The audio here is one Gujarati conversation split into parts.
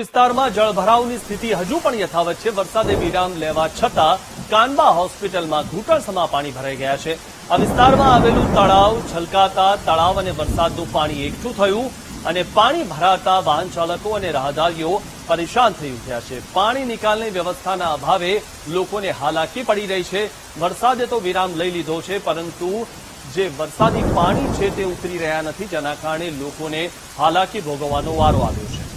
વિસ્તારમાં જળભરાવની સ્થિતિ હજુ પણ યથાવત છે. વરસાદે વિરામ લેવા છતાં કાનબા હોસ્પિટલમાં ઘૂંટણસમા પાણી ભરાઈ ગયા છે. આ વિસ્તારમાં આવેલું તળાવ છલકાતા તળાવ અને વરસાદનું પાણી એકઠું થયું અને પાણી ભરાતા વાહન ચાલકો અને રાહદારીઓ પરેશાન થઈ ઉઠ્યા છે. પાણી નિકાલની વ્યવસ્થાના અભાવે લોકોને હાલાકી પડી રહી છે. વરસાદે તો વિરામ લઈ લીધો છે, પરંતુ જે વરસાદી પાણી છે તે ઉતરી રહ્યા નથી, જેના કારણે લોકોને હાલાકી ભોગવવાનો વારો આવ્યો છે.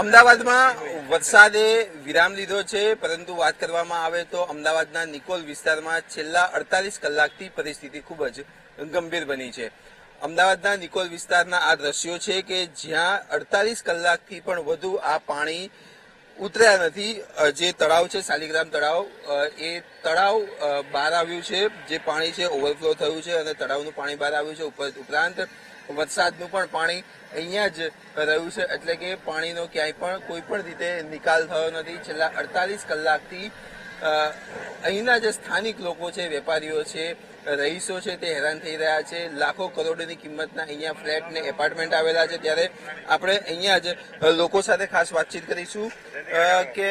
અમદાવાદમાં વરસાદે વિરામ લીધો છે, પરંતુ વાત કરવામાં આવે તો અમદાવાદના નિકોલ વિસ્તારમાં છેલ્લા અડતાલીસ કલાકથી પરિસ્થિતિ ખૂબ જ ગંભીર બની છે. અમદાવાદના નિકોલ વિસ્તારના આ દ્રશ્યો છે કે જ્યાં અડતાલીસ કલાકથી પણ વધુ આ પાણી ઉતર્યા નથી. જે તળાવ છે શાલિગ્રામ તળાવ એ તળાવ બહાર આવ્યું છે. જે પાણી છે ઓવરફ્લો થયું છે અને તળાવનું પાણી બહાર આવ્યું છે. ઉપર- ઉપરાંત વરસાદનું પણ પાણી અહીંયા જ રહ્યું છે. એટલે કે પાણીનો ક્યાંય પણ કોઈ પણ રીતે નિકાલ થયો નથી. છેલ્લા અડતાલીસ કલાકથી અહીંના જે સ્થાનિક લોકો છે વેપારીઓ છે રહીશો છે તે હેરાન થઈ રહ્યા છે. લાખો કરોડોની કિંમતના અહીંયા ફ્લેટ ને એપાર્ટમેન્ટ આવેલા છે. ત્યારે આપણે અહીંયા જ લોકો સાથે ખાસ વાતચીત કરીશું. કે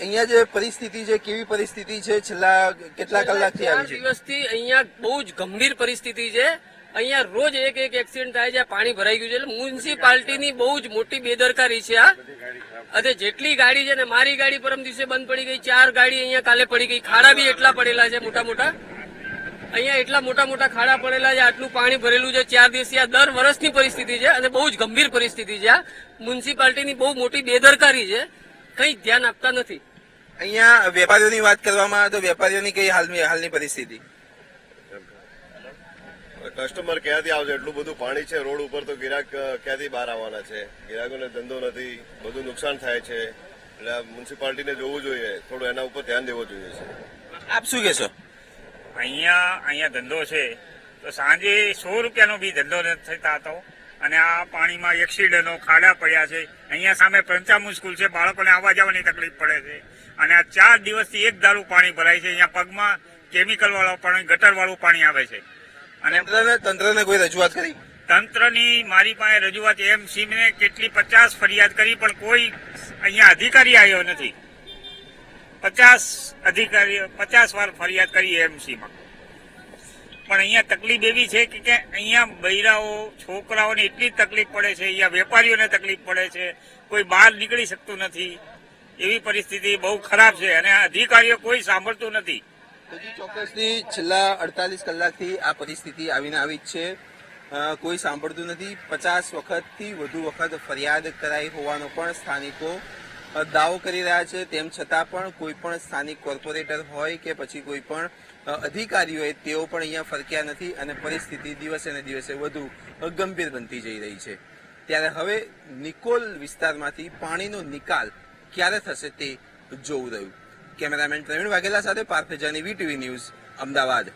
અહીંયા જે પરિસ્થિતિ છે કેવી પરિસ્થિતિ છે છેલ્લા કેટલા કલાકથી આવી છે? દિવસથી અહીંયા બહુ જ ગંભીર પરિસ્થિતિ છે. અહીંયા રોજ એક એક એક્સિડન્ટ થાય છે પાણી ભરાઈ ગયું છે. એટલે મ્યુનિસિપાલિટીની બહુ જ મોટી બેદરકારી છે આ અને જેટલી ગાડી છે ને, મારી ગાડી પરમ દિવસે બંધ પડી ગઈ, ચાર ગાડી અહીંયા કાલે પડી ગઈ. ખાડા બી એટલા પડેલા છે મોટા મોટા. અહીંયા એટલા મોટા મોટા ખાડા પડેલા છે, આટલું પાણી ભરેલું છે, ચાર દિવસથી આ દર વર્ષની પરિસ્થિતિ છે અને બહુ જ ગંભીર પરિસ્થિતિ છે આ મ્યુનિસિપાલિટીની બહુ મોટી બેદરકારી છે, કંઈ ધ્યાન આપતા નથી. અહીંયા વેપારીઓની વાત કરવામાં આવે તો વેપારીઓની કઈ હાલની હાલની પરિસ્થિતિ? કસ્ટમર ક્યાંથી આવશે? એટલું બધું પાણી છે રોડ ઉપર તો ગિરાક ક્યાંથી બહાર આવવાના છે? ગિરાકોને ધંધો નથી બધું નુકસાન થાય છે. એટલે મ્યુનિસિપાલિટીને જોવું જોઈએ. થોડું એના ઉપર ધ્યાન દેવું જોઈએ છે. આપ શું કહેશો? અહીંયા અહીંયા ધંધો છે. તો સાંજે સો રૂપિયાનો બી ધંધો નથી થતા હતો અને આ પાણીમાં એક્સિડન્ટો ખાડા પડ્યા છે. અહીંયા સામે પંચામુ સ્કૂલ છે. બાળકોને આવવા જવાની તકલીફ પડે છે. અને આ ચાર દિવસથી એક દારૂ પાણી ભરાય છે. અહીંયા પગમાં કેમિકલ વાળું પાણી ગટર વાળું પાણી આવે છે. અને તંત્રને કોઈ રજૂઆત કરી? તંત્રની મારી પાસે રજૂઆત એમ સીમને કેટલી પચાસ ફરિયાદ કરી, પણ કોઈ અહીંયા અધિકારી આવ્યો નથી. પચાસ અધિકારી પચાસ વાર ફરિયાદ કરી એમસીમાં પણ અહીંયા તકલીફ એવી છે કે અહીંયા બૈરાઓ, છોકરાઓને એટલી તકલીફ પડે છે, અહીંયા વેપારીઓને તકલીફ પડે છે, કોઈ બહાર નીકળી શકતું નથી. એવી પરિસ્થિતિ બહુ ખરાબ છે અને અધિકારીઓ કોઈ સાંભળતું નથી. ચોક્કસથી છેલ્લા અડતાલીસ કલાકથી આ પરિસ્થિતિ આવીને આવી જ છે. કોઈ સાંભળતું નથી. પચાસ વખતથી વધુ વખત ફરિયાદ કરાઈ હોવાનો પણ સ્થાનિકો દાવો કરી રહ્યા છે. તેમ છતાં પણ કોઈ પણ સ્થાનિક કોર્પોરેટર હોય કે પછી કોઈ પણ અધિકારીઓએ તેઓ પણ અહીંયા ફરક્યા નથી અને પરિસ્થિતિ દિવસે ને દિવસે વધુ ગંભીર બનતી જઈ રહી છે. ત્યારે હવે નિકોલ વિસ્તારમાંથી પાણીનો નિકાલ ક્યારે થશે તે જોવું રહ્યું. કેમેરામેન પ્રવીણ વાઘેલા સાથે પાર્થ જાની વીટીવી ન્યૂઝ અમદાવાદ.